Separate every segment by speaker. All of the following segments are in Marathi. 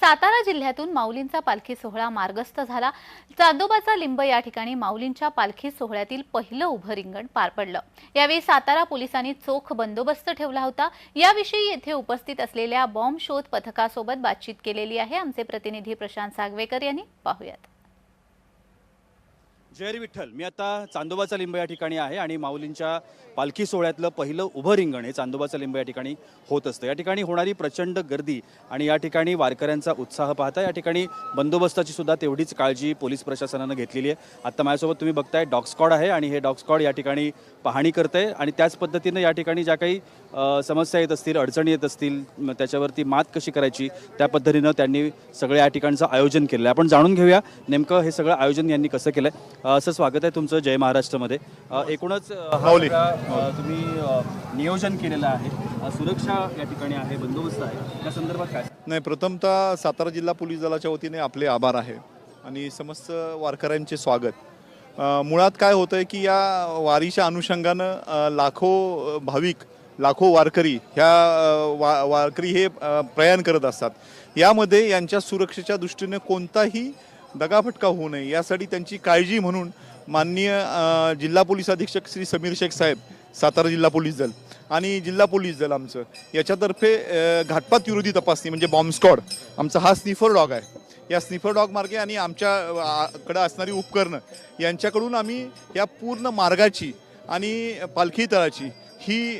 Speaker 1: सातारा जिल्ह्यातून माऊलींचा पालखी सोहळा मार्गस्थ झाला. चांदोबाचा लिंब या ठिकाणी माऊलींच्या पालखी सोहळ्यातील पहिलं उभं रिंगण पार पडलं. यावेळी सातारा पोलिसांनी चोख बंदोबस्त ठेवला होता. याविषयी येथे उपस्थित असलेल्या बॉम्ब शोध पथकासोबत बातचीत केलेली आहे. आमचे प्रतिनिधी प्रशांत सागवेकर यांनी पाहूयात.
Speaker 2: जय विठ्ठल. मी आता चांदोबाचा लिंब या ठिकाणी आहे आणि माऊलींच्या पालखी सोहळ्यातलं पहिलं उभं रिंगण हे चांदोबाचा लिंब या ठिकाणी होत असतं. या ठिकाणी होणारी प्रचंड गर्दी आणि या ठिकाणी वारकऱ्यांचा उत्साह पाहता या ठिकाणी बंदोबस्ताची सुद्धा तेवढीच काळजी पोलीस प्रशासनानं घेतलेली आहे. आता माझ्यासोबत तुम्ही बघताय डॉग आहे आणि हे डॉग या ठिकाणी पाहणी करते आणि त्याच पद्धतीनं या ठिकाणी ज्या काही समस्या येत असतील अडचणी येत असतील त्याच्यावरती मात कशी करायची त्या पद्धतीनं त्यांनी सगळं या ठिकाणचं आयोजन केलं आहे. आपण जाणून घेऊया नेमकं हे सगळं आयोजन यांनी कसं केलं आहे असं स्वागत आहे तुमचं जय महाराष्ट्रमध्ये. एकूणच हा
Speaker 3: माऊली.
Speaker 2: तुम्ही नियोजन केलेलं आहे. सुरक्षा या ठिकाणी आहे बंदोबस्त आहे. त्या संदर्भात काय?
Speaker 3: नाही प्रथमतः सातारा जिल्हा पोलीस दलाच्या वतीने आपले आभार आहे आणि समस्त वारकऱ्यांचे स्वागत. अ, मुळात काय होतं आहे की या वारीच्या अनुषंगानं अ, लाखो भाविक लाखो वारकरी ह्या अ, वा वारकरी हे अ, प्रयाण करत असतात. यामध्ये यांच्या सुरक्षेच्या दृष्टीने कोणताही दगाफटका होऊ नये. यासाठी त्यांची काळजी म्हणून माननीय जिल्हा पोलीस अधीक्षक श्री समीर शेख साहेब सातारा जिल्हा पोलीस दल आणि जिल्हा पोलीस दल आमचं याच्यातर्फे घाटपात विरोधी तपासणी म्हणजे बॉम्बस्कॉड आमचा हा स्निफर डॉग आहे. या स्निफर डॉग मार्गे आणि आमच्याकडं असणारी उपकरणं यांच्याकडून आम्ही या पूर्ण मार्गाची आणि पालखी तळाची ही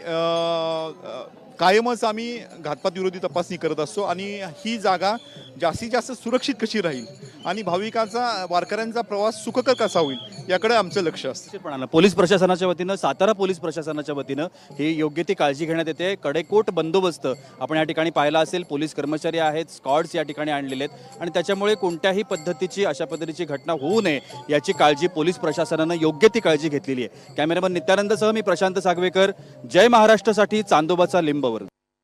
Speaker 3: कायमच आम्ही घातपात विरोधी तपासणी करत असतो आणि ही जागा जास्तीत जास्त सुरक्षित कशी राहील? आणि भाविकांचा वारकऱ्यांचा प्रवास सुखकर कसा होईल याकडे आमचं लक्ष असतं.
Speaker 2: पोलीस प्रशासनाच्या वतीनं सातारा पोलीस प्रशासनाच्या वतीनं ही योग्य ती काळजी घेण्यात येते. कडेकोट बंदोबस्त आपण या ठिकाणी पाहिला असेल. पोलीस कर्मचारी आहेत स्कॉड्स या ठिकाणी आणलेले आहेत. आणि त्याच्यामुळे कोणत्याही पद्धतीची अशा पद्धतीची घटना होऊ नये याची काळजी पोलीस प्रशासनानं योग्य ती काळजी घेतलेली आहे. कॅमेरामन नित्यानंदसह मी प्रशांत सागवेकर. जय महाराष्ट्रासाठी चांदोबाचा लिंबवर